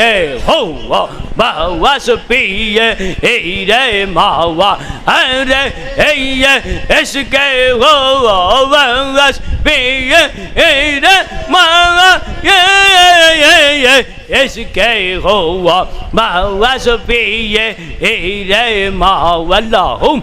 يهوى مهوى سبيه إيري مهوى أري إيه إسكي هو وانغس بيه إيري مهوى إسكي هو مهوى سبيه إيري مهوى اللهم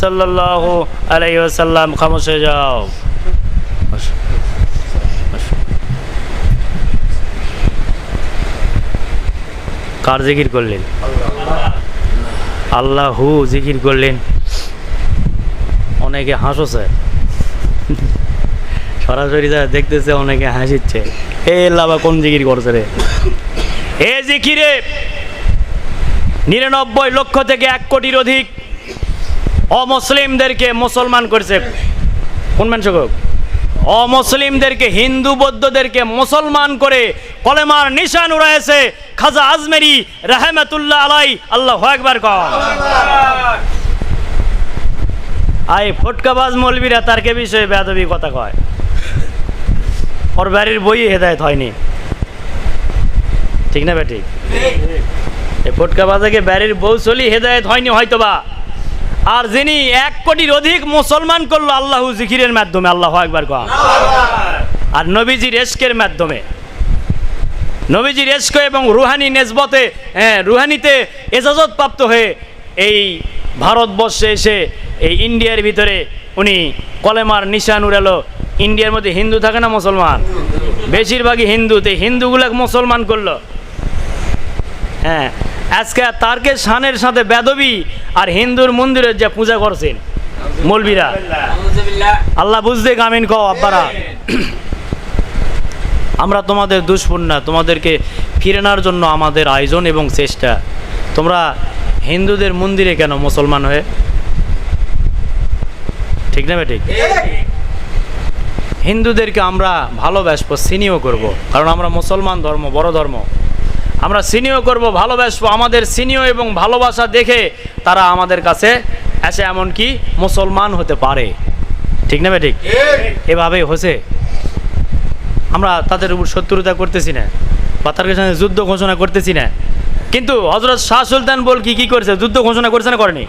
সাল্লাল্লাহু আলাইহি ওয়াসাল্লাম, খামোশ হয়ে যাও। কার জিকির করলেন? আল্লাহু জিকির করলেন। অনেকে হাসছে। সরাসরি যা দেখতেছে, অনেকে হাসিচ্ছে। এ লাভা কোন জিকির করছে রে? এ জিকিরে নিরানব্বই লক্ষ থেকে এক কোটির অধিক অমুসলিমদেরকে মুসলমান করছে। কোন মানুষ অমুসলিমদেরকে, হিন্দু বৌদ্ধদেরকে মুসলমান করে কলেমার নিশান উড়াইছে খাজা আজমেরি রাহমাতুল্লাহ আলাই আল্লাহ একবার কম আই, ফটকাবাজ মলবিরা তারকে বিষয়ে বেদবি কথা কয়? ওর বাড়ির বই হেদায়ত হয়নি। ঠিক না বেটি এই ফটকাবাজাকে বাড়ির বউ চলি হেদায়ত হয়নি হয়তোবা। আর যিনি এক কোটির অধিক মুসলমান করল আল্লাহ জিকিরের মাধ্যমে, আল্লাহ একবার কয়। আর নবীজির এশকের মাধ্যমে। নবীজির এশক এবং রুহানি নেজবতে হ্যাঁ রুহানিতে এজাজত প্রাপ্ত হয়ে এই ভারতবর্ষে এসে এই ইন্ডিয়ার ভিতরে উনি কলেমার নিশান উড়ালো। ইন্ডিয়ার মধ্যে হিন্দু থাকে না মুসলমান? বেশিরভাগই হিন্দু। তো হিন্দুগুলাকে মুসলমান করল। হ্যাঁ আজকে তারকে শানের সাথে বেদবি আর হিন্দুর মন্দিরের যে পূজা করছেন। মৌলবীরা। আল্লাহ বুঝতে কামিন কও আব্বারা। আমরা তোমাদের না, তোমাদেরকে ফিরে নেওয়ার জন্য আমাদের আয়োজন এবং চেষ্টা। তোমরা হিন্দুদের মন্দিরে কেন মুসলমান হয়ে? ঠিক না ঠিক হিন্দুদেরকে আমরা ভালোবাসবো, সিনিও করব। কারণ আমরা মুসলমান ধর্ম, বড় ধর্ম। আমরা সিনিয়র করব, ভালোবাসবো। আমাদের সিনিয়র এবং ভালোবাসা দেখে তারা আমাদের কাছে এসে এমনকি মুসলমান হতে পারে। ঠিক না ঠিক? এভাবে হচ্ছে আমরা তাদের উপর শত্রুতা করতেছি না, বা তার সঙ্গে যুদ্ধ ঘোষণা করতেছি না। কিন্তু হজরত শাহ সুলতান বল কি কি করেছে? যুদ্ধ ঘোষণা করেছে না করেনি?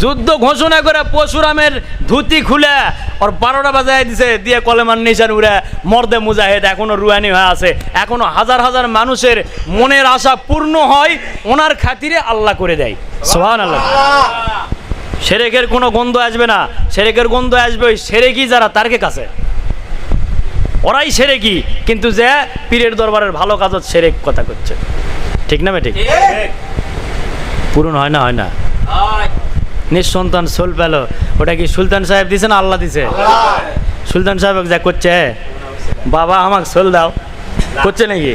যুদ্ধ ঘোষণা করে পরশুরামের ধুতি খুলে ওর বারোটা বাজায় দিছে দিয়ে কলেমান নিশান উড়ে মর্দে মুজাহিদ এখনও রুয়ানি হয়ে আছে। এখনও হাজার হাজার মানুষের মনের আশা পূর্ণ হয় ওনার খাতিরে আল্লাহ করে দেয়। সোহান আল্লাহ সেরেকের কোনো গন্ধ আসবে না। সেরেকের গন্ধ আসবে ওই সেরেকি যারা তারকে কাছে? ওরাই সেরেকি কিন্তু যে পীরের দরবারের ভালো কাজত সেরেক কথা করছে। ঠিক না ঠিক। পূরণ হয় না হয় না। নিঃসন্তান সোল পেল। ওটা কি সুলতান সাহেব দিছে না আল্লাহ দিছে? সুলতান সাহেব যা করছে বাবা আমাকে সোল দাও। করছে নাকি?